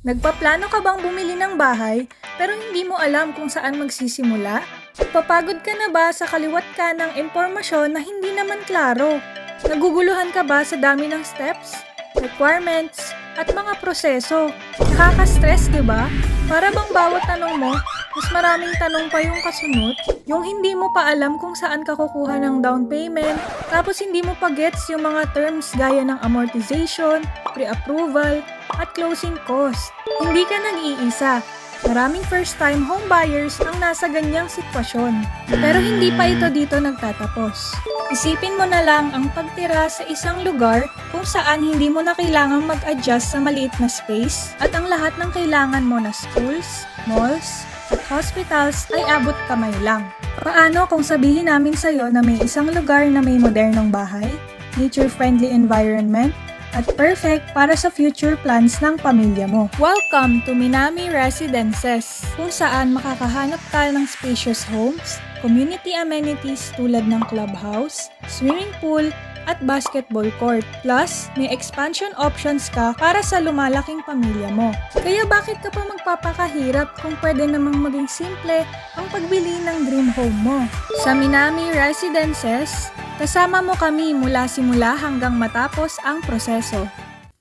Nagpaplano ka bang bumili ng bahay pero hindi mo alam kung saan magsisimula? Papagod ka na ba sa kaliwat ka ng impormasyon na hindi naman klaro? Naguguluhan ka ba sa dami ng steps, requirements, at mga proseso? Nakaka-stress, di ba? Para bang bawat tanong mo, mas maraming tanong pa yung kasunod? Yung hindi mo pa alam kung saan ka kukuha ng down payment, tapos hindi mo pa gets yung mga terms gaya ng amortization, pre-approval, at closing cost. Hindi ka nag-iisa. Maraming first-time home buyers ang nasa ganyang sitwasyon. Pero hindi pa ito dito nagtatapos. Isipin mo na lang ang pagtira sa isang lugar kung saan hindi mo na kailangang mag-adjust sa maliit na space at ang lahat ng kailangan mo na schools, malls, at hospitals ay abot kamay lang. Paano kung sabihin namin sa'yo na may isang lugar na may modernong bahay, nature-friendly environment, at perfect para sa future plans ng pamilya mo. Welcome to Minami Residences, kung saan makakahanap ka ng spacious homes, community amenities tulad ng clubhouse, swimming pool, at basketball court. Plus, may expansion options ka para sa lumalaking pamilya mo. Kaya bakit ka pa magpapakahirap kung pwede namang maging simple ang pagbili ng dream home mo? Sa Minami Residences, kasama mo kami mula simula hanggang matapos ang proseso.